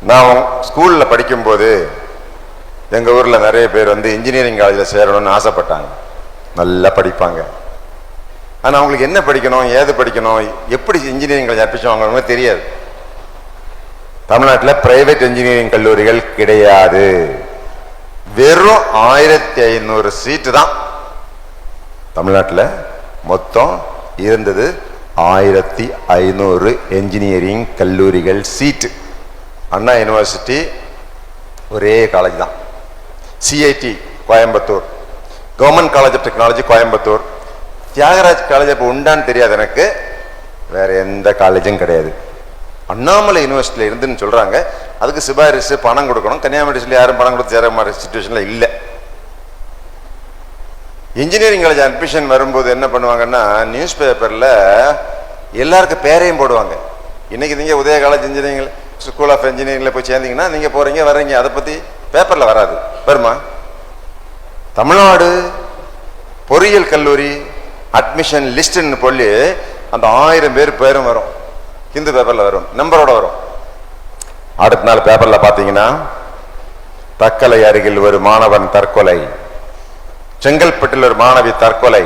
நான் ஸ்கூலில் படிக்கும்போது எங்கள் ஊரில் நிறைய பேர் வந்து இன்ஜினியரிங் காலேஜில் சேரணும்னு ஆசைப்பட்டாங்க. நல்லா படிப்பாங்க. ஆனால் அவங்களுக்கு என்ன படிக்கணும் ஏது படிக்கணும் எப்படி இன்ஜினியரிங் காலேஜ் அட்மிஷன் வாங்கணும்னு தெரியாது. தமிழ்நாட்டில் பிரைவேட் இன்ஜினியரிங் கல்லூரிகள் கிடையாது. வெறும் ஆயிரத்தி ஐநூறு சீட்டு தான். தமிழ்நாட்டில் மொத்தம் இருந்தது ஆயிரத்தி ஐநூறு என்ஜினியரிங் கல்லூரிகள் சீட்டு அண்ணா யூனிவர்சிட்டி ஒரே காலேஜ் தான். CIT Coimbatore. Government college of technology Coimbatore. Thiagaraj college இப்போ உண்டான்னு தெரியாது எனக்கு. வேற எந்த காலேஜும் கிடையாது. அண்ணாமலை யூனிவர்சிட்டியில் இருந்துன்னு சொல்கிறாங்க அதுக்கு சிபாரிசு பணம் கொடுக்கணும். கன்னியாகுமரி யாரும் பணம் கொடுத்து சேர மாதிரி சுச்சுவேஷனில் இல்லை. இன்ஜினியரிங் காலேஜ் அட்மிஷன் வரும்போது என்ன பண்ணுவாங்கன்னா நியூஸ் பேப்பரில் எல்லாருக்கும் பேரையும் போடுவாங்க. இன்னைக்கு நீங்கள் Udaya college engineering school of இன்ஜினியரிங்கில் போய் சேர்ந்தீங்கன்னா நீங்கள் போகிறீங்க வர்றீங்க அதை பற்றி பேப்பரில் வராது. வருமா? தமிழ்நாடு பொறியியல் கல்லூரி அட்மிஷன் லிஸ்ட்டுன்னு சொல்லி அந்த ஆயிரம் பேர் பேரும் வரும். ஹிந்து பேப்பரில் வரும். நம்பரோட வரும். அடுத்த நாள் பேப்பரில் பார்த்தீங்கன்னா தக்கலை அருகில் ஒரு மாணவன் தற்கொலை. செங்கல்பட்டில் ஒரு மாணவி தற்கொலை.